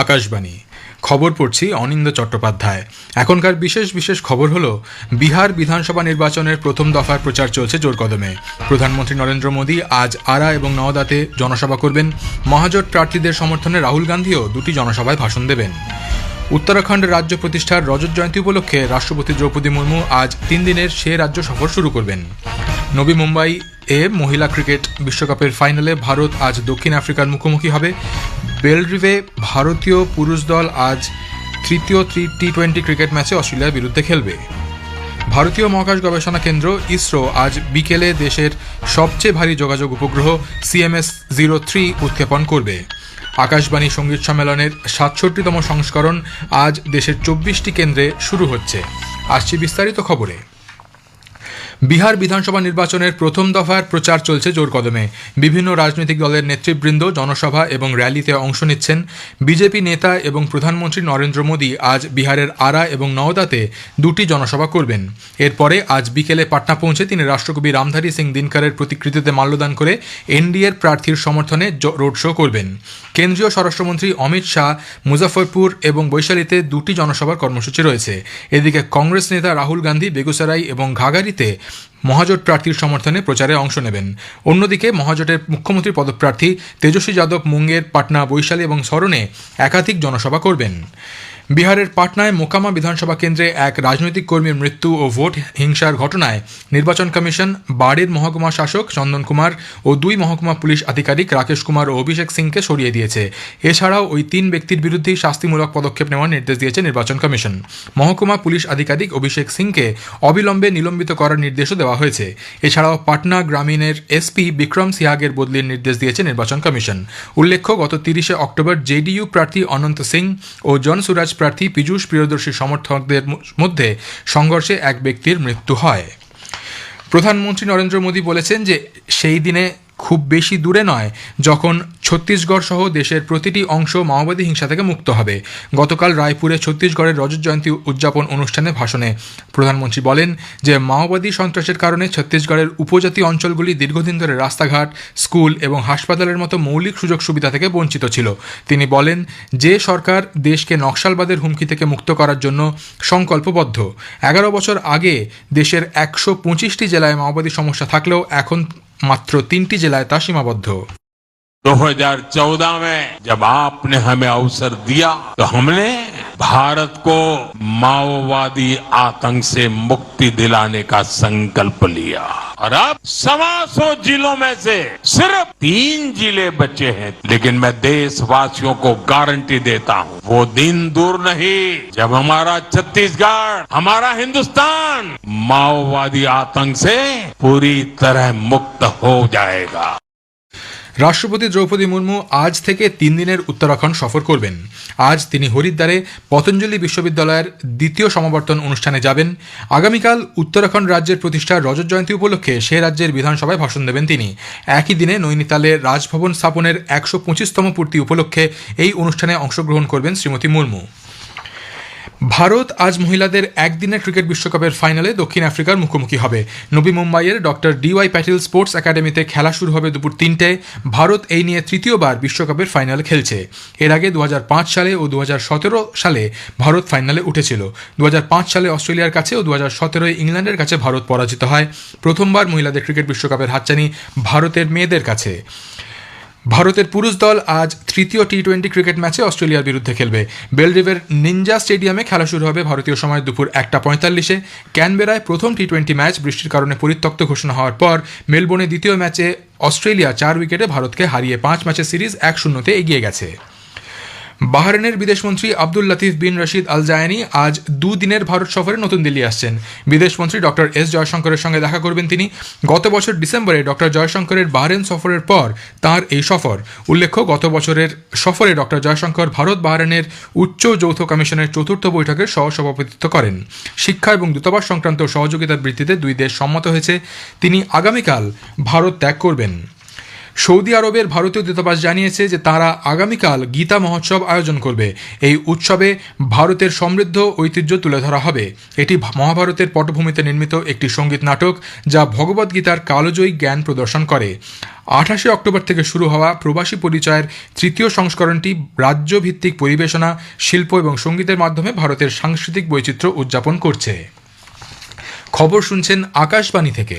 আকাশবাণী। খবর পড়ছি অনিন্দ চট্টোপাধ্যায়। এখনকার বিশেষ বিশেষ খবর হলো, বিহার বিধানসভা নির্বাচনের প্রথম দফার প্রচার চলছে জোর কদমে। প্রধানমন্ত্রী নরেন্দ্র মোদী আজ আরা এবং নওদাতে জনসভা করবেন। মহাজোট প্রার্থীদের সমর্থনে রাহুল গান্ধীও দুটি জনসভায় ভাষণ দেবেন। উত্তরাখণ্ড রাজ্য প্রতিষ্ঠার রজত জয়ন্তী উপলক্ষে রাষ্ট্রপতি দ্রৌপদী মুর্মু আজ তিন দিনের সে রাজ্য সফর শুরু করবেন। নবী মুম্বাই এ মহিলা ক্রিকেট বিশ্বকাপের ফাইনালে ভারত আজ দক্ষিণ আফ্রিকার মুখোমুখি হবে। বেলরিভে ভারতীয় পুরুষ দল আজ তৃতীয় টি টোয়েন্টি ক্রিকেট ম্যাচে অস্ট্রেলিয়ার বিরুদ্ধে খেলবে। ভারতীয় মহাকাশ গবেষণা কেন্দ্র ইসরো আজ বিকেলে দেশের সবচেয়ে ভারী যোগাযোগ উপগ্রহ সিএমএস জিরো থ্রি উৎক্ষেপণ করবে। আকাশবাণী সংগীত সম্মেলনের সাতষট্টিতম সংস্করণ আজ দেশের চব্বিশটি কেন্দ্রে শুরু হচ্ছে। আসছি বিস্তারিত খবরে। বিহার বিধানসভা নির্বাচনের প্রথম দফার প্রচার চলছে জোর কদমে। বিভিন্ন রাজনৈতিক দলের নেতৃবৃন্দ জনসভা এবং র্যালিতে অংশ নিচ্ছেন। বিজেপি নেতা এবং প্রধানমন্ত্রী নরেন্দ্র মোদী আজ বিহারের আরা এবং নওদাতে দুটি জনসভা করবেন। এরপরে আজ বিকেলে পাটনা পৌঁছে তিনি রাষ্ট্রকবি রামধারী সিং দিনকারের প্রতিকৃতিতে মাল্যদান করে এনডিএর প্রার্থীর সমর্থনে রোড শো করবেন। কেন্দ্রীয় স্বরাষ্ট্রমন্ত্রী অমিত শাহ মুজাফরপুর এবং বৈশালীতে দুটি জনসভার কর্মসূচি রয়েছে। এদিকে কংগ্রেস নেতা রাহুল গান্ধী, বেগুসরাই এবং ঘাগারিতে মহাজোট প্রার্থীর সমর্থনে প্রচারে অংশ নেবেন। অন্যদিকে মহাজোটের মুখ্যমন্ত্রী পদপ্রার্থী তেজস্বী যাদব মুঙ্গের পাটনা বৈশালী এবং সরণে একাধিক জনসভা করবেন। বিহারের পাটনায় মোকামা বিধানসভা কেন্দ্রে এক রাজনৈতিক কর্মীর মৃত্যু ও ভোট হিংসার ঘটনায় নির্বাচন কমিশন, বাড়ির মহকুমা শাসক চন্দন কুমার ও দুই মহকুমা পুলিশ আধিকারিক রাকেশ কুমার ও অভিষেক সিংকে সরিয়ে দিয়েছে। এছাড়াও ওই তিন ব্যক্তির বিরুদ্ধেই শাস্তিমূলক পদক্ষেপ নেওয়ার নির্দেশ দিয়েছে নির্বাচন কমিশন। মহকুমা পুলিশ আধিকারিক অভিষেক সিংকে অবিলম্বে নিলম্বিত করার নির্দেশও দেওয়া হয়েছে। এছাড়াও পাটনা গ্রামীণের এসপি বিক্রম সিহাগের বদলির নির্দেশ দিয়েছে নির্বাচন কমিশন। উল্লেখ্য, গত তিরিশে অক্টোবর জেডিইউ প্রার্থী অনন্ত সিং ও জন সুরাজ প্রার্থী পীযূষ প্রিয়দর্শী সমর্থকদের মধ্যে সংঘর্ষে এক ব্যক্তির মৃত্যু হয়। প্রধানমন্ত্রী নরেন্দ্র মোদী বলেছেন যে, সেই দিনে খুব বেশি দূরে নয়, যখন ছত্তিশগড় সহ দেশের প্রতিটি অংশ মাওবাদী হিংসা থেকে মুক্ত হবে। গতকাল রায়পুরে ছত্তিশগড়ের রজত জয়ন্তী উদযাপন অনুষ্ঠানে ভাষণে প্রধানমন্ত্রী বলেন যে, মাওবাদী সন্ত্রাসের কারণে ছত্তিশগড়ের উপজাতি অঞ্চলগুলি দীর্ঘদিন ধরে রাস্তাঘাট, স্কুল এবং হাসপাতালের মতো মৌলিক সুযোগ সুবিধা থেকে বঞ্চিত ছিল। তিনি বলেন, যে সরকার দেশকে নকশালবাদের হুমকি থেকে মুক্ত করার জন্য সংকল্পবদ্ধ। এগারো বছর আগে দেশের একশো পঁচিশটি জেলায় মাওবাদী সমস্যা থাকলেও এখন মাত্র তিনটি জেলায় তা সীমাবদ্ধ। 2014 में जब आपने हमें अवसर दिया तो हमने भारत को माओवादी आतंक से मुक्ति दिलाने का संकल्प लिया। और अब सवा सौ जिलों में से सिर्फ़ तीन ज़िले बचे हैं, लेकिन मैं देशवासियों को गारंटी देता हूँ, वो दिन दूर नहीं, जब हमारा छत्तीसगढ़, हमारा हिंदुस्तान माओवादी आतंक से पूरी तरह मुक्त हो जाएगा। রাষ্ট্রপতি দ্রৌপদী মুর্মু আজ থেকে তিন দিনের উত্তরাখণ্ড সফর করবেন। আজ তিনি হরিদ্বারে পতঞ্জলি বিশ্ববিদ্যালয়ের দ্বিতীয় সমাবর্তন অনুষ্ঠানে যাবেন। আগামীকাল উত্তরাখণ্ড রাজ্যের প্রতিষ্ঠার রজত জয়ন্তী উপলক্ষে সে রাজ্যের বিধানসভায় ভাষণ দেবেন তিনি। একই দিনে নৈনিতালে রাজভবন স্থাপনের একশো পঁচিশতম পূর্তি উপলক্ষে এই অনুষ্ঠানে অংশগ্রহণ করবেন শ্রীমতী মুর্মু। ভারত আজ মহিলাদের একদিনের ক্রিকেট বিশ্বকাপের ফাইনালে দক্ষিণ আফ্রিকার মুখোমুখি হবে। নবী মুম্বাইয়ের ডক্টর ডিওয়াই প্যাটেল স্পোর্টস একাডেমিতে খেলা শুরু হবে দুপুর তিনটায় ভারত এই নিয়ে তৃতীয়বার বিশ্বকাপের ফাইনাল খেলছে। এর আগে দু হাজার পাঁচ সালে ও দু হাজার সতেরো সালে ভারত ফাইনালে উঠেছিল। দু হাজার পাঁচ সালে অস্ট্রেলিয়ার কাছে ও দু সতেরোয় ইংল্যান্ডের কাছে ভারত পরাজিত হয়। প্রথমবার মহিলাদের ক্রিকেট বিশ্বকাপের হাতছানি ভারতের মেয়েদের কাছে। ভারতের পুরুষ দল আজ তৃতীয় টি টোয়েন্টি ক্রিকেট ম্যাচে অস্ট্রেলিয়ার বিরুদ্ধে খেলবে। বেলরিভের নিনজা স্টেডিয়ামে খেলা শুরু হবে ভারতীয় সময় দুপুর একটা পঁয়তাল্লিশে। ক্যানবেরায় প্রথম টি টোয়েন্টি ম্যাচ বৃষ্টির কারণে পরিত্যক্ত ঘোষণা হওয়ার পর মেলবোর্নে দ্বিতীয় ম্যাচে অস্ট্রেলিয়া চার উইকেটে ভারতকে হারিয়ে পাঁচ ম্যাচের সিরিজ এক শূন্যতে এগিয়ে গেছে। বাহরাইনের বিদেশমন্ত্রী আব্দুল লতিফ বিন রশিদ আল জায়ানি আজ দুদিনের ভারত সফরে নতুন দিল্লি আসছেন। বিদেশমন্ত্রী ডক্টর এস জয়শঙ্করের সঙ্গে দেখা করবেন তিনি। গত বছর ডিসেম্বরে ডক্টর জয়শঙ্করের বাহরেন সফরের পর তার এই সফর। উল্লেখ্য, গত বছরের সফরে ডক্টর জয়শঙ্কর ভারত বাহরেনের উচ্চ যৌথ কমিশনের চতুর্থ বৈঠকের সহসভাপতিত্ব করেন। শিক্ষা এবং দূতাবাস সংক্রান্ত সহযোগিতার বৃদ্ধিতে দুই দেশ সম্মত হয়েছে। তিনি আগামীকাল ভারত ত্যাগ করবেন। সৌদি আরবের ভারতীয় দূতাবাস জানিয়েছে যে তারা আগামীকাল গীতা মহোৎসব আয়োজন করবে। এই উৎসবে ভারতের সমৃদ্ধ ঐতিহ্য তুলে ধরা হবে। এটি মহাভারতের পটভূমিতে নির্মিত একটি সংগীত নাটক যা ভগবদ্গীতার কালজয়ী জ্ঞান প্রদর্শন করে। আঠাশে অক্টোবর থেকে শুরু হওয়া প্রবাসী পরিচয়ের তৃতীয় সংস্করণটি রাজ্যভিত্তিক পরিবেশনা, শিল্প এবং সঙ্গীতের মাধ্যমে ভারতের সাংস্কৃতিক বৈচিত্র্য উদযাপন করছে। খবর শুনছেন আকাশবাণী থেকে।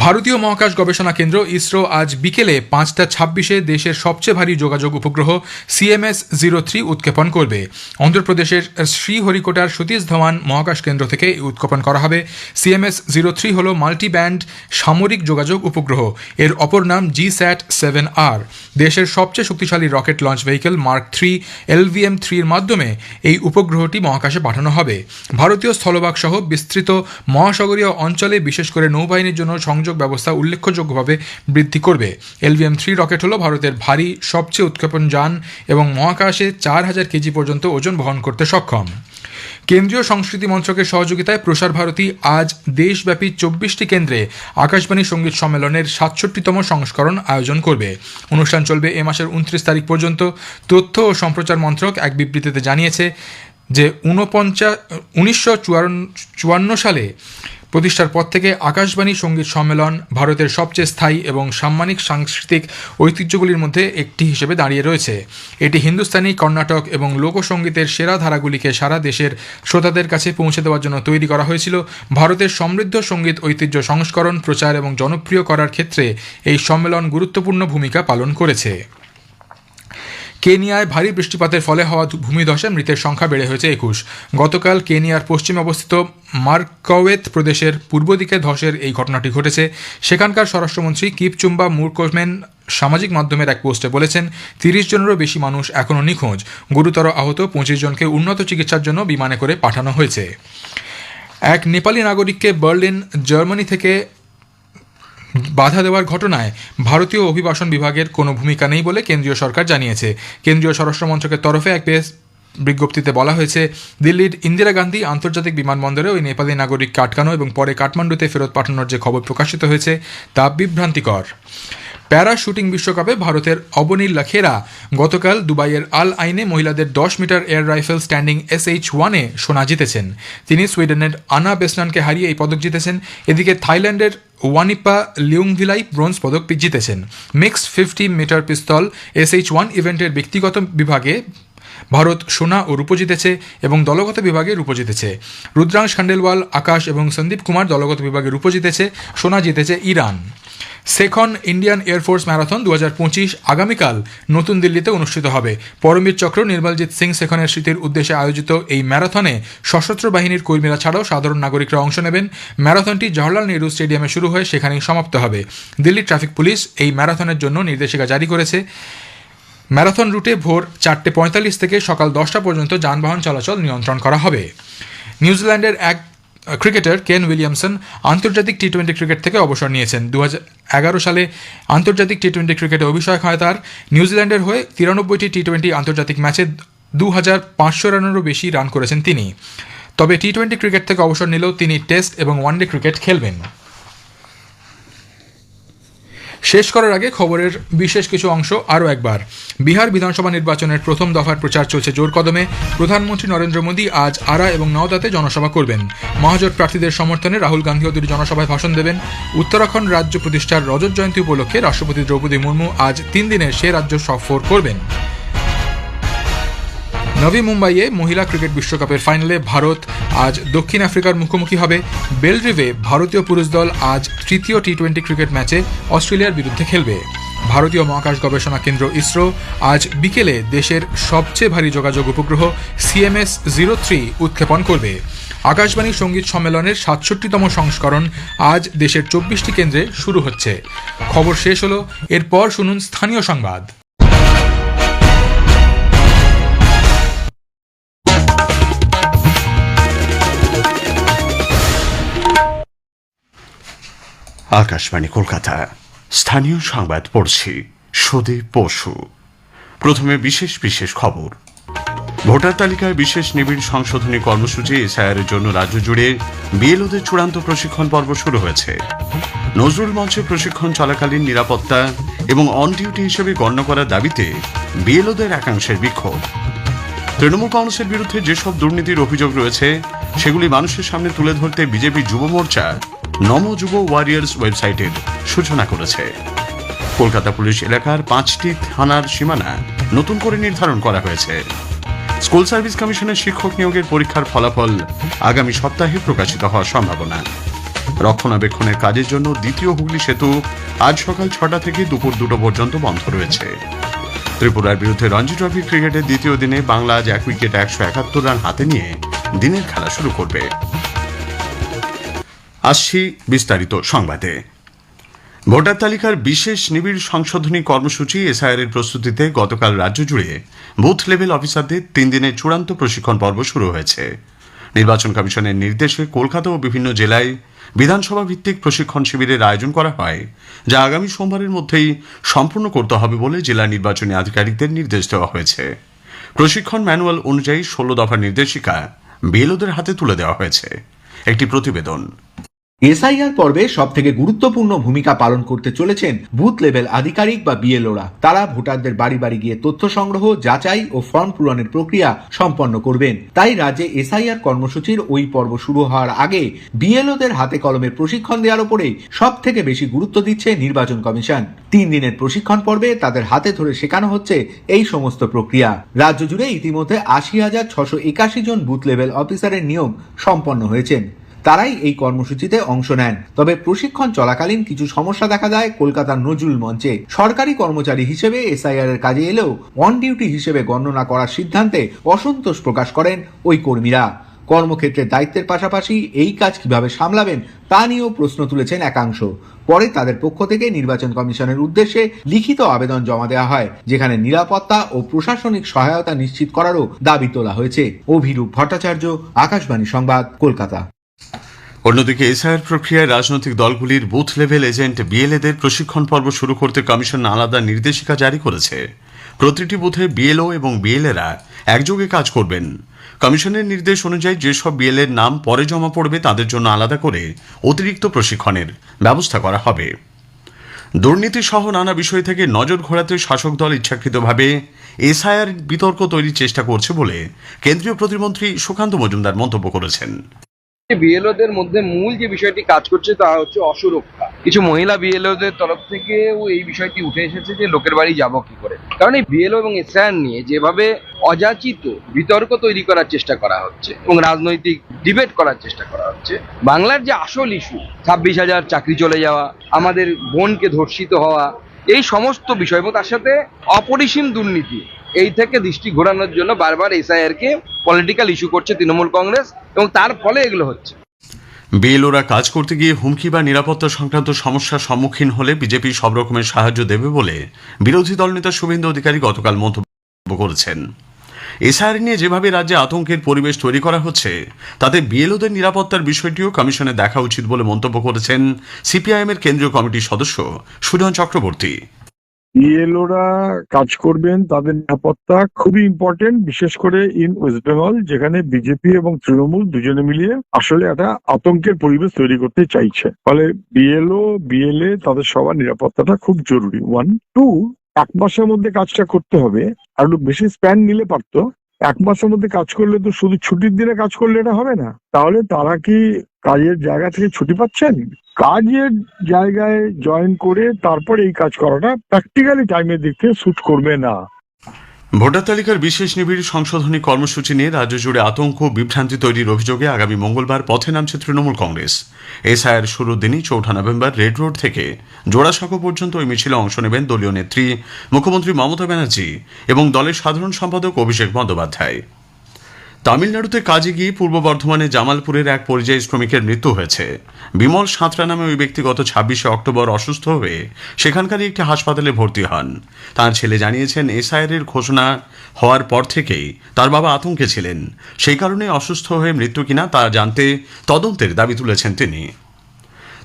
ভারতীয় মহাকাশ গবেষণা কেন্দ্র ইসরো আজ বিকেলে পাঁচটা ছাব্বিশে দেশের সবচেয়ে ভারী যোগাযোগ উপগ্রহ সিএমএস জিরো থ্রি উৎক্ষেপণ করবে। অন্ধ্রপ্রদেশের শ্রীহরিকোটার সতীশ ধাওয়ান মহাকাশ কেন্দ্র থেকে উৎক্ষেপণ করা হবে। সিএমএস জিরো থ্রি হল মাল্টি ব্যান্ড সামরিক যোগাযোগ উপগ্রহ। এর অপর নাম জি স্যাট সেভেন আর। দেশের সবচেয়ে শক্তিশালী rocket launch vehicle mark three LVM থ্রির মাধ্যমে এই উপগ্রহটি মহাকাশে পাঠানো হবে। ভারতীয় স্থলভাগ সহ বিস্তৃত মহাসাগরীয় অঞ্চলে বিশেষ করে নৌবাহিনীর জন্য সংযোগ ব্যবস্থা উল্লেখযোগ্যভাবে বৃদ্ধি করবে। এলভিএম থ্রি রকেট হল ভারতের ভারী, সবচেয়ে উৎক্ষেপণ যান এবং মহাকাশে চার হাজার কেজি পর্যন্ত ওজন বহন করতে সক্ষম। কেন্দ্রীয় সংস্কৃতি মন্ত্রকের সহযোগিতায় প্রসার ভারতী আজ দেশব্যাপী চব্বিশটি কেন্দ্রে আকাশবাণী সংগীত সম্মেলনের সাতষট্টিতম সংস্করণ আয়োজন করবে। অনুষ্ঠান চলবে এ মাসের উনত্রিশ তারিখ পর্যন্ত। তথ্য ও সম্প্রচার মন্ত্রক এক বিবৃতিতে জানিয়েছে যে ঊনপঞ্চাশ উনিশশো চুয়ান্ন সালে প্রতিষ্ঠার পর থেকে আকাশবাণী সংগীত সম্মেলন ভারতের সবচেয়ে স্থায়ী এবং সাম্মানিক সাংস্কৃতিক ঐতিহ্যগুলির মধ্যে একটি হিসেবে দাঁড়িয়ে রয়েছে। এটি হিন্দুস্তানি, কর্ণাটক এবং লোকসঙ্গীতের সেরা ধারাগুলিকে সারা দেশের শ্রোতাদের কাছে পৌঁছে দেওয়ার জন্য তৈরি করা হয়েছিল। ভারতের সমৃদ্ধ সংগীত ঐতিহ্য সংস্করণ প্রচার এবং জনপ্রিয় করার ক্ষেত্রে এই সম্মেলন গুরুত্বপূর্ণ ভূমিকা পালন করেছে। কেনিয়ায় ভারী বৃষ্টিপাতের ফলে হওয়া ভূমিধসে মৃতের সংখ্যা বেড়ে হয়েছে একুশ। গতকাল কেনিয়ার পশ্চিমে অবস্থিত মার্কওয়েত প্রদেশের পূর্ব দিকে ধসের এই ঘটনাটি ঘটেছে। সেখানকার স্বরাষ্ট্রমন্ত্রী কিপচুম্বা মুরকোমেন সামাজিক মাধ্যমের এক পোস্টে বলেছেন, তিরিশ জনেরও বেশি মানুষ এখনও নিখোঁজ। গুরুতর আহত পঁচিশ জনকে উন্নত চিকিৎসার জন্য বিমানে করে পাঠানো হয়েছে। এক নেপালি নাগরিককে বার্লিন, জার্মানি থেকে বাধা দেওয়ার ঘটনায় ভারতীয় অভিবাসন বিভাগের কোনো ভূমিকা নেই বলে কেন্দ্রীয় সরকার জানিয়েছে। কেন্দ্রীয় স্বরাষ্ট্র মন্ত্রকের তরফে এক প্রেস বিজ্ঞপ্তিতে বলা হয়েছে, দিল্লির ইন্দিরা গান্ধী আন্তর্জাতিক বিমানবন্দরে ওই নেপালি নাগরিককে আটকানো এবং পরে কাঠমান্ডুতে ফেরত পাঠানোর যে খবর প্রকাশিত হয়েছে, তা বিভ্রান্তিকর। প্যারা শুটিং বিশ্বকাপে ভারতের অবনীল লাখেরা গতকাল দুবাইয়ের আল আইনে মহিলাদের দশ metre air rifle standing S H ওয়ানে সোনা জিতেছেন। তিনি সুইডেনের আনা বেসনানকে হারিয়ে এই পদক জিতেছেন। এদিকে থাইল্যান্ডের ওয়ানিপা লিউংভিলাই ব্রোঞ্জ পদক জিতেছেন। Mixed fifty metre pistol S H one ইভেন্টের ব্যক্তিগত বিভাগে ভারত সোনা ও রূপো জিতেছে এবং দলগত বিভাগে রূপো জিতেছে। রুদ্রাংশ খান্ডেলওয়াল, আকাশ এবং সন্দীপ কুমার দলগত বিভাগে রূপো জিতেছে, সোনা জিতেছে ইরান। সেখন ইন্ডিয়ান এয়ারফোর্স ম্যারাথন দু হাজার পঁচিশ আগামীকাল নতুন দিল্লিতে অনুষ্ঠিত হবে। পরমবীর চক্র, নির্মলজিৎ সিং সেখনের স্মৃতির উদ্দেশ্যে আয়োজিত এই ম্যারাথনে সশস্ত্র বাহিনীর কর্মীরা ছাড়াও সাধারণ নাগরিকরা অংশ নেবেন। ম্যারাথনটি জওহরলাল নেহরু স্টেডিয়ামে শুরু হয়ে সেখানেই সমাপ্ত হবে। দিল্লি ট্রাফিক পুলিশ এই ম্যারাথনের জন্য নির্দেশিকা জারি করেছে। ম্যারাথন রুটে ভোর চারটে পঁয়তাল্লিশ থেকে সকাল দশটা পর্যন্ত যানবাহন চলাচল নিয়ন্ত্রণ করা হবে। নিউজিল্যান্ডের এক ক্রিকেটার কেন উইলিয়ামসন আন্তর্জাতিক টি টোয়েন্টি ক্রিকেট থেকে অবসর নিয়েছেন। দু এগারো সালে আন্তর্জাতিক টি টোয়েন্টি ক্রিকেটে অভিষেক হয় তার। নিউজিল্যান্ডের হয়ে তিরানব্বইটি টি টোয়েন্টি আন্তর্জাতিক ম্যাচে দু হাজার পাঁচশো রানেরও বেশি রান করেছেন তিনি। তবে টি টোয়েন্টি ক্রিকেট থেকে অবসর নিলেও তিনি টেস্ট এবং ওয়ানডে ক্রিকেট খেলবেন। শেষ করার আগে খবরের বিশেষ কিছু অংশ আরও একবার। বিহার বিধানসভা নির্বাচনের প্রথম দফার প্রচার চলছে জোর কদমে। প্রধানমন্ত্রী নরেন্দ্র মোদী আজ আরা এবং নওদাতে জনসভা করবেন। মহাজোট প্রার্থীদের সমর্থনে রাহুল গান্ধীও দুটি জনসভায় ভাষণ দেবেন। উত্তরাখণ্ড রাজ্য প্রতিষ্ঠার রজত জয়ন্তী উপলক্ষে রাষ্ট্রপতি দ্রৌপদী মুর্মু আজ তিন দিনের সে রাজ্য সফর করবেন। নবী মুম্বাইয়ে মহিলা ক্রিকেট বিশ্বকাপের ফাইনালে ভারত আজ দক্ষিণ আফ্রিকার মুখোমুখি হবে। বেলরিভে ভারতীয় পুরুষ দল আজ তৃতীয় টি টোয়েন্টি ক্রিকেট ম্যাচে অস্ট্রেলিয়ার বিরুদ্ধে খেলবে। ভারতীয় মহাকাশ গবেষণা কেন্দ্র ইসরো আজ বিকেলে দেশের সবচেয়ে ভারী যোগাযোগ উপগ্রহ সিএমএস জিরো থ্রি উৎক্ষেপণ করবে। আকাশবাণী সংগীত সম্মেলনের সাতষট্টিতম সংস্করণ আজ দেশের চব্বিশটি কেন্দ্রে শুরু হচ্ছে। খবর শেষ হলো, এরপর শুনুন স্থানীয় সংবাদ। আকাশবাণী কলকাতা স্থানীয় সংবাদ পড়ছি সুদীপ বসু। প্রথমে বিশেষ বিশেষ খবর। ভোটার তালিকায় বিশেষ নিবিড় সংশোধনী কর্মসূচি এসআইআর জন্য রাজ্য জুড়ে বিএলওদের চূড়ান্ত প্রশিক্ষণ পর্ব শুরু হয়েছে। নজরুল মঞ্চে প্রশিক্ষণ চলাকালীন নিরাপত্তা এবং অন ডিউটি হিসেবে গণ্য করার দাবিতে বিএলওদের একাংশের বিক্ষোভ। তৃণমূল কংগ্রেসের বিরুদ্ধে যেসব দুর্নীতির অভিযোগ রয়েছে, সেগুলি মানুষের সামনে তুলে ধরতে বিজেপি যুব মোর্চা নম যুব ওয়ারিয়ার্স ওয়েবসাইটের সূচনা করেছে। কলকাতা পুলিশ এলাকার পাঁচটি থানার সীমানা নতুন করে নির্ধারণ করা হয়েছে। স্কুল সার্ভিস কমিশনের শিক্ষক নিয়োগের পরীক্ষার ফলাফল আগামী সপ্তাহে প্রকাশিত হওয়ার সম্ভাবনা। রক্ষণাবেক্ষণের কাজের জন্য দ্বিতীয় হুগলি সেতু আজ সকাল ছটা থেকে দুপুর দুটো পর্যন্ত বন্ধ রয়েছে। ত্রিপুরার বিরুদ্ধে রঞ্জি ট্রফি ক্রিকেটের দ্বিতীয় দিনে বাংলা আজ এক উইকেট একশো একাত্তর রান হাতে নিয়ে দিনের খেলা শুরু করবে। আসছি বিস্তারিত সংবাদে। ভোটার তালিকার বিশেষ নিবিড় সংশোধনী কর্মসূচি এসআইআর এর প্রস্তুতিতে গতকাল রাজ্য জুড়ে বুথ লেভেল অফিসারদের তিন দিনের চূড়ান্ত প্রশিক্ষণ পর্ব শুরু হয়েছে। নির্বাচন কমিশনের নির্দেশে কলকাতা ও বিভিন্ন জেলায় বিধানসভা ভিত্তিক প্রশিক্ষণ শিবিরের আয়োজন করা হয়, যা আগামী সোমবারের মধ্যেই সম্পূর্ণ করতে হবে বলে জেলা নির্বাচনী আধিকারিকদের নির্দেশ দেওয়া হয়েছে। প্রশিক্ষণ ম্যানুয়াল অনুযায়ী ষোলো দফার নির্দেশিকা বিএলওদের হাতে তুলে দেওয়া হয়েছে। একটি প্রতিবেদন। এসআইআর পর্বে সব থেকে গুরুত্বপূর্ণ ভূমিকা পালন করতে চলেছেন বুথ লেভেল আধিকারিক বা বিএলওরা। তারা ভোটারদের বাড়ি বাড়ি গিয়ে তথ্য সংগ্রহ, যাচাই ও ফর্ম পূরণের প্রক্রিয়া সম্পন্ন করবেন। তাই রাজ্যে এসআইআর কর্মসূচির ওই পর্ব শুরু হওয়ার আগে বিএলওদের হাতে কলমে প্রশিক্ষণ দেওয়ার উপরে সব থেকে বেশি গুরুত্ব দিচ্ছে নির্বাচন কমিশন। তিন দিনের প্রশিক্ষণ পর্বে তাদের হাতে ধরে শেখানো হচ্ছে এই সমস্ত প্রক্রিয়া। রাজ্য জুড়ে ইতিমধ্যে আশি হাজার ছশো একাশি জন বুথ লেভেল অফিসারের নিয়োগ সম্পন্ন হয়েছেন। তারাই এই কর্মসূচিতে অংশ নেন। তবে প্রশিক্ষণ চলাকালীন কিছু সমস্যা দেখা যায় কলকাতার নজরুল মঞ্চে। সরকারি কর্মচারী হিসেবে এসআইআর এর কাজে এলেও অন ডিউটি হিসেবে গণনা করার সিদ্ধান্তে অসন্তোষ প্রকাশ করেন ওই কর্মীরা। কর্মক্ষেত্রে দায়িত্বের পাশাপাশি এই কাজ কীভাবে সামলাবেন তা নিয়েও প্রশ্ন তুলেছেন একাংশ। পরে তাদের পক্ষ থেকে নির্বাচন কমিশনের উদ্দেশ্যে লিখিত আবেদন জমা দেওয়া হয়, যেখানে নিরাপত্তা ও প্রশাসনিক সহায়তা নিশ্চিত করারও দাবি তোলা হয়েছে। অভিরূপ ভট্টাচার্য, আকাশবাণী সংবাদ, কলকাতা। অন্যদিকে এসআইআর প্রক্রিয়ায় রাজনৈতিক দলগুলির বুথ লেভেল এজেন্ট বিএলএদের প্রশিক্ষণ পর্ব শুরু করতে কমিশন আলাদা নির্দেশিকা জারি করেছে। প্রতিটি বুথে বিএলও এবং বিএলএরা একযোগে কাজ করবেন। কমিশনের নির্দেশ অনুযায়ী যেসব বিএলএর নাম পরে জমা পড়বে তাদের জন্য আলাদা করে অতিরিক্ত প্রশিক্ষণের ব্যবস্থা করা হবে। দুর্নীতি সহ নানা বিষয় থেকে নজর ঘোরাতে শাসক দল ইচ্ছাকৃতভাবে এসআইআর বিতর্ক তৈরির চেষ্টা করছে বলে কেন্দ্রীয় প্রতিমন্ত্রী সুকান্ত মজুমদার মন্তব্য করেছেন। বিএলওদের মধ্যে মূল যে বিষয়টি কাজ করছে তা হচ্ছে অসুরক্ষা। কিছু মহিলা বিএলওদের তরফ এই বিষয়টি উঠে এসেছে যে লোকের বাড়ি যাব কি করে। কারণ এই বিএলও এবং নিয়ে যেভাবে অযাচিত বিতর্ক তৈরি করার চেষ্টা করা হচ্ছে এবং রাজনৈতিক ডিবেট করার চেষ্টা করা হচ্ছে, বাংলার যে আসল ইস্যু ছাব্বিশ হাজার চাকরি চলে যাওয়া, আমাদের বোনকে ধর্ষিত হওয়া, এই সমস্ত বিষয় তার সাথে অপরিসীম দুর্নীতি এই থেকে দৃষ্টি ঘোরানোর জন্য বারবার এসআইআর কে পলিটিক্যাল ইস্যু করছে তৃণমূল কংগ্রেস এবং তার ফলে এগুলো হচ্ছে। বিএলওরা কাজ করতে গিয়ে হুমকি বা নিরাপত্তা সংক্রান্ত সমস্যার সম্মুখীন হলে বিজেপি সব রকমের সাহায্য দেবে বলে বিরোধী দলনেতা শুভেন্দু অধিকারী গতকাল মন্তব্য করেছেন। এসআইআর নিয়ে যেভাবে রাজ্যে আতঙ্কের পরিবেশ তৈরি করা হচ্ছে, তাতে বিএলওদের নিরাপত্তার বিষয়টিও কমিশনে দেখা উচিত বলে মন্তব্য করেছেন সিপিআইএম এর কেন্দ্রীয় কমিটির সদস্য সুজন চক্রবর্তী। বিএলওরা কাজ করবেন, তাদের নিরাপত্তা খুবই ইম্পর্টেন্ট বিশেষ করে ইন ওয়েস্ট বেঙ্গল যেখানে বিজেপি এবং তৃণমূল দুজনে মিলিয়ে আসলে একটা আতঙ্কের পরিবেশ তৈরি করতে চাইছে। ফলে বিএলও বিএলএ তাদের সবার নিরাপত্তাটা খুব জরুরি। ওয়ান টু এক মাসের মধ্যে কাজটা করতে হবে। আর একটু বেশি স্প্যান নিলে পারতো। এক মাসের মধ্যে কাজ করলে তো শুধু ছুটির দিনে কাজ করলে এটা হবে না। তাহলে তারা কি কাজের জায়গা থেকে ছুটি পাচ্ছেন? কাজের জায়গায় জয়েন করে তারপর এই কাজ করাটা প্র্যাকটিক্যালি টাইমের দিক থেকে শুট করবে না। ভোটার তালিকার বিশেষ নিবিড় সংশোধনী কর্মসূচি নিয়ে রাজ্য জুড়ে আতঙ্ক, বিভ্রান্তি তৈরির অভিযোগে আগামী মঙ্গলবার পথে নামছে তৃণমূল কংগ্রেস। এসআইয়ের শুরুর দিনই চৌঠা নভেম্বর রেড রোড থেকে জোড়াসাঁকো পর্যন্ত ওই মিছিলে অংশ নেবেন দলীয় নেত্রী মুখ্যমন্ত্রী মমতা ব্যানার্জি এবং দলের সাধারণ সম্পাদক অভিষেক বন্দ্যোপাধ্যায়। তামিলনাড়ুতে কাজে গিয়ে পূর্ব বর্ধমানে জামালপুরের এক পরিযায়ী শ্রমিকের মৃত্যু হয়েছে। বিমল সাঁতরা নামে ওই ব্যক্তি গত ছাব্বিশে অক্টোবর অসুস্থ হয়ে সেখানকারই একটি হাসপাতালে ভর্তি হন। তার ছেলে জানিয়েছেন এসআইআর এর ঘোষণা হওয়ার পর থেকেই তার বাবা আতঙ্কে ছিলেন। সেই কারণে অসুস্থ হয়ে মৃত্যু কিনা তা জানতে তদন্তের দাবি তুলেছেন তিনি।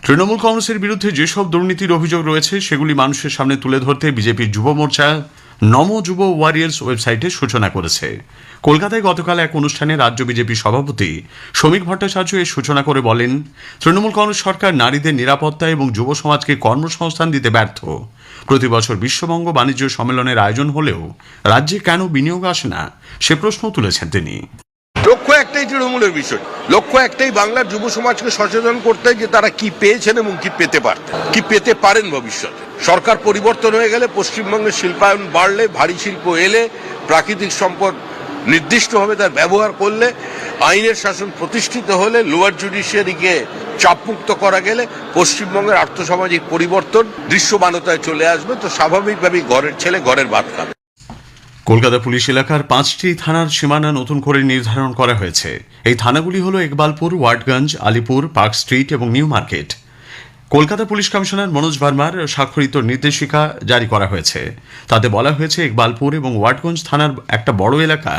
তৃণমূল কংগ্রেসের বিরুদ্ধে যেসব দুর্নীতির অভিযোগ রয়েছে, সেগুলি মানুষের সামনে তুলে ধরতে বিজেপির যুব মোর্চা নম যুব ওয়ারিয়ার্স ওয়েবসাইটে সূচনা করেছে। কলকাতায় গতকাল এক অনুষ্ঠানে রাজ্য বিজেপি সভাপতি শ্রমিক ভট্টাচার্য এর সূচনা করে বলেন, তৃণমূল কংগ্রেস সরকার নারীদের নিরাপত্তা এবং যুব সমাজকে কর্মসংস্থান দিতে ব্যর্থ। প্রতি বছর বিশ্ববঙ্গ বাণিজ্য সম্মেলনের আয়োজন হলেও রাজ্যে কেন বিনিয়োগ আসে না, সে প্রশ্ন তুলেছেন তিনি। একটাই তৃণমূলের বিষয়। লক্ষ্য একটাই, বাংলার যুব সমাজকে সচেতন করতে যে তারা কি পেয়েছেন এবং কি পেতে পারেন কি পেতে পারেন ভবিষ্যতে। সরকার পরিবর্তন হয়ে গেলে পশ্চিমবঙ্গের শিল্পায়ন বাড়লে, ভারী শিল্প এলে, প্রাকৃতিক সম্পদ নির্দিষ্টভাবে তার ব্যবহার করলে, আইনের শাসন প্রতিষ্ঠিত হলে, লোয়ার জুডিশিয়ারিকে চাপমুক্ত করা গেলে পশ্চিমবঙ্গের আর্থসামাজিক পরিবর্তন দৃশ্যমানতায় চলে আসবে। তো স্বাভাবিকভাবেই ঘরের ছেলে ঘরের ভাত খাবে। কলকাতা পুলিশ এলাকার পাঁচটি থানার সীমানা নতুন করে নির্ধারণ করা হয়েছে। এই থানাগুলি হল ইকবালপুর ওয়ার্ডগঞ্জ, আলিপুর, পার্ক স্ট্রিট এবং new market. Kolkata police commissioner Manoj ভার্মার স্বাক্ষরিত নির্দেশিকা জারি করা হয়েছে। তাতে বলা হয়েছে ইকবালপুর এবং ওয়ার্ডগঞ্জ থানার একটা বড় এলাকা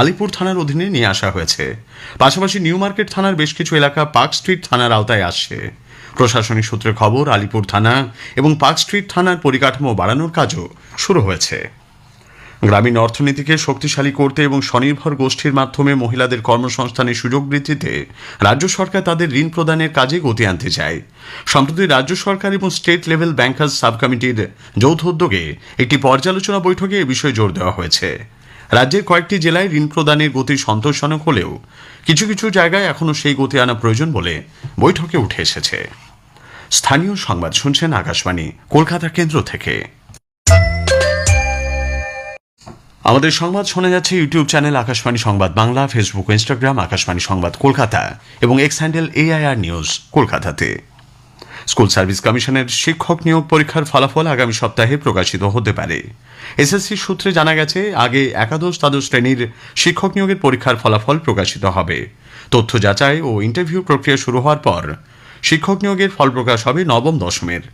আলিপুর থানার অধীনে নিয়ে আসা হয়েছে। পাশাপাশি নিউ মার্কেট থানার বেশ কিছু এলাকা পার্ক স্ট্রিট থানার আওতায় আসছে। প্রশাসনিক সূত্রে খবর, আলিপুর থানা এবং পার্ক স্ট্রিট থানার পরিকাঠামো বাড়ানোর কাজও শুরু হয়েছে। গ্রামীণ অর্থনীতিকে শক্তিশালী করতে এবং স্বনির্ভর গোষ্ঠীর মাধ্যমে মহিলাদের কর্মসংস্থানের সুযোগ বৃদ্ধিতে রাজ্য সরকার তাদের ঋণ প্রদানের কাজে গতি আনতে চায়। সম্প্রতি রাজ্য সরকার এবং স্টেট লেভেল ব্যাংকার্স সাব কমিটির যৌথ উদ্যোগে একটি পর্যালোচনা বৈঠকে এ বিষয়ে জোর দেওয়া হয়েছে। রাজ্যের কয়েকটি জেলায় ঋণ প্রদানের গতি সন্তোষজনক হলেও কিছু কিছু জায়গায় এখনও সেই গতি আনা প্রয়োজন বলে বৈঠকে উঠে এসেছে। স্থানীয় সংবাদ শুনছেন আকাশবাণী, কলকাতা কেন্দ্র থেকে। আমাদের সংবাদ শোনা যাচ্ছে ইউটিউব চ্যানেল আকাশবাণী সংবাদ বাংলা, ফেসবুক, ইনস্টাগ্রাম, আকাশবাণী সংবাদ কলকাতা এবং এক্স হ্যান্ডেল এআইআর নিউজ কলকাতাতে। স্কুল সার্ভিস কমিশনের শিক্ষক নিয়োগ পরীক্ষার ফলাফল আগামী সপ্তাহে প্রকাশিত হতে পারে। এসএসসি সূত্রে জানা গেছে, আগে একাদশ দ্বাদশ শ্রেণির শিক্ষক নিয়োগের পরীক্ষার ফলাফল প্রকাশিত হবে। তথ্য যাচাই ও ইন্টারভিউ প্রক্রিয়া শুরু হওয়ার পর শিক্ষক নিয়োগের ফল প্রকাশ হবে নবম দশমের।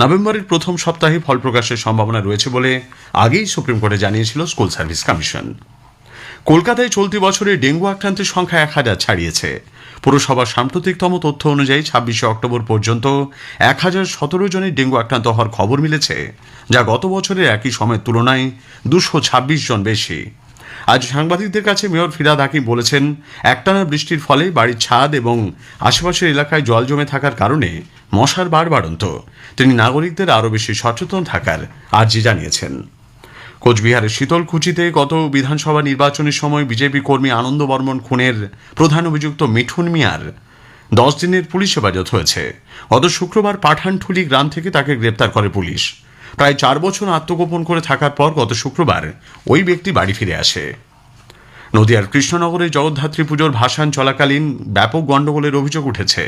নভেম্বরের প্রথম সপ্তাহে ফল প্রকাশের সম্ভাবনা রয়েছে বলে আগেই সুপ্রিম কোর্টে জানিয়েছিল স্কুল সার্ভিস কমিশন। কলকাতায় চলতি বছরে ডেঙ্গু আক্রান্তের সংখ্যা এক হাজার ছাড়িয়েছে। পুরসভার সাম্প্রতিকতম তথ্য অনুযায়ী ছাব্বিশে অক্টোবর পর্যন্ত এক হাজার সতেরো জনের ডেঙ্গু আক্রান্ত হওয়ার খবর মিলেছে, যা গত বছরের একই সময়ের তুলনায় দুশো ছাব্বিশ জন বেশি। আজ সাংবাদিকদের কাছে মেয়র ফিরাদ হাকিম বলেছেন, একটানা বৃষ্টির ফলে বাড়ির ছাদ এবং আশেপাশের এলাকায় জল জমে থাকার কারণে মশার বাড়ন্ত। তিনি নাগরিকদের আরও বেশি সচেতন থাকার আর্জি জানিয়েছেন। কোচবিহারের শীতলকুচিতে গত বিধানসভা নির্বাচনের সময় বিজেপি কর্মী আনন্দ বর্মন খুনের প্রধান অভিযুক্ত মিঠুন মিয়ার দশ দিনের পুলিশ হেফাজত হয়েছে। গত শুক্রবার পাঠানঠুলি গ্রাম থেকে তাকে গ্রেপ্তার করে পুলিশ। প্রায় চার বছর আত্মগোপন করে থাকার পর গত শুক্রবার ওই ব্যক্তি বাড়ি ফিরে আসে। নদিয়ার কৃষ্ণনগরে জগদ্ধাত্রী পুজোর ভাসান চলাকালীন ব্যাপক গণ্ডগোলের অভিযোগ উঠেছে।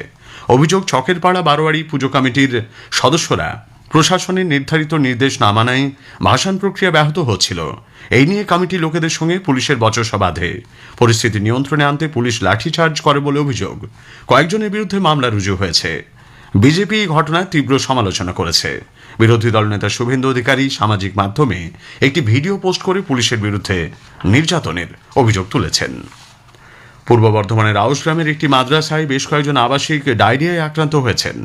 অভিযোগ চকের পাড়া বারোয়ারি পুজো কমিটির সদস্যরা প্রশাসনের নির্ধারিত নির্দেশ না মানায় ভাসান প্রক্রিয়া ব্যাহত হচ্ছিল। এই নিয়ে কমিটি লোকেদের সঙ্গে পুলিশের বচসা বাঁধে। পরিস্থিতি নিয়ন্ত্রণে আনতে পুলিশ লাঠিচার্জ করে বলে অভিযোগ। কয়েকজনের বিরুদ্ধে মামলা রুজু হয়েছে। বিজেপি ঘটনার তীব্র সমালোচনা করেছে। বিরোধী দলনেতা শুভেন্দু অধিকারী সামাজিক মাধ্যমে একটি ভিডিও পোস্ট করে পুলিশের বিরুদ্ধে নির্যাতনের অভিযোগ তুলেছেন। পূর্ব বর্ধমানের আউস গ্রামের একটি মাদ্রাসায় বেশ কয়েকজন আবাসিক ডায়রিয়ায় আক্রান্ত হয়েছেন।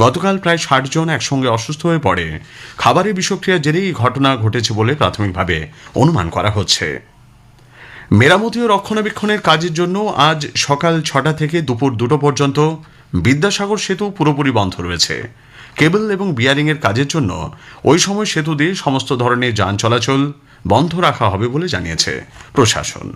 গতকাল প্রায় ষাট জন একসঙ্গে অসুস্থ হয়ে পড়ে। খাবারের বিষক্রিয়া জেরেই ঘটনা ঘটেছে বলে প্রাথমিকভাবে অনুমান করা হচ্ছে। মেরামতি ও রক্ষণাবেক্ষণের কাজের জন্য আজ সকাল ছটা থেকে দুপুর দুটো পর্যন্ত বিদ্যাসাগর সেতু পুরোপুরি বন্ধ রয়েছে। কেবল এবং বিয়ারিং এর কাজের জন্য ওই সময় সেতু দিয়ে সমস্ত ধরনের যান চলাচল বন্ধ রাখা হবে বলে জানিয়েছে প্রশাসন।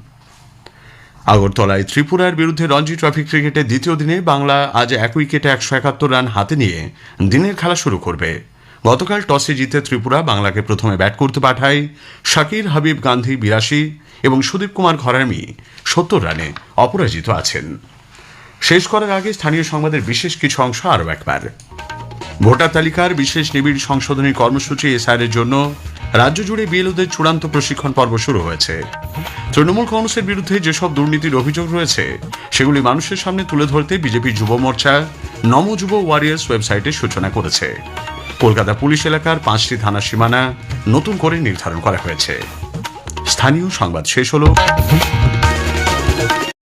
আগরতলায় ত্রিপুরার বিরুদ্ধে রঞ্জি ট্রফি ক্রিকেটের দ্বিতীয় দিনে বাংলা আজ এক উইকেটে একশো একাত্তর রান হাতে নিয়ে দিনের খেলা শুরু করবে। গতকাল টসে জিতে ত্রিপুরা বাংলাকে প্রথমে ব্যাট করতে পাঠায় শাকির হাবিব গান্ধী বিরাশি এবং সুদীপ কুমার ঘরামি সত্তর রানে অপরাজিত আছেন। শেষ করার আগে স্থানীয় সংবাদের বিশেষ কিছু অংশ আরও একবার। ভোটার তালিকার বিশেষ নিবিড় সংশোধনী কর্মসূচি এসআইআর এর জন্য রাজ্য জুড়ে বিএলওদের চূড়ান্ত প্রশিক্ষণ পর্ব শুরু হয়েছে। তৃণমূল কংগ্রেসের বিরুদ্ধে যেসব দুর্নীতির অভিযোগ রয়েছে, সেগুলি মানুষের সামনে তুলে ধরতে বিজেপি যুব মোর্চা নম যুব ওয়ারিয়ার্স ওয়েবসাইটে সূচনা করেছে। কলকাতা পুলিশ এলাকার পাঁচটি থানা সীমানা নতুন করে নির্ধারণ করা হয়েছে। স্থানীয় সংবাদ শেষ হলো।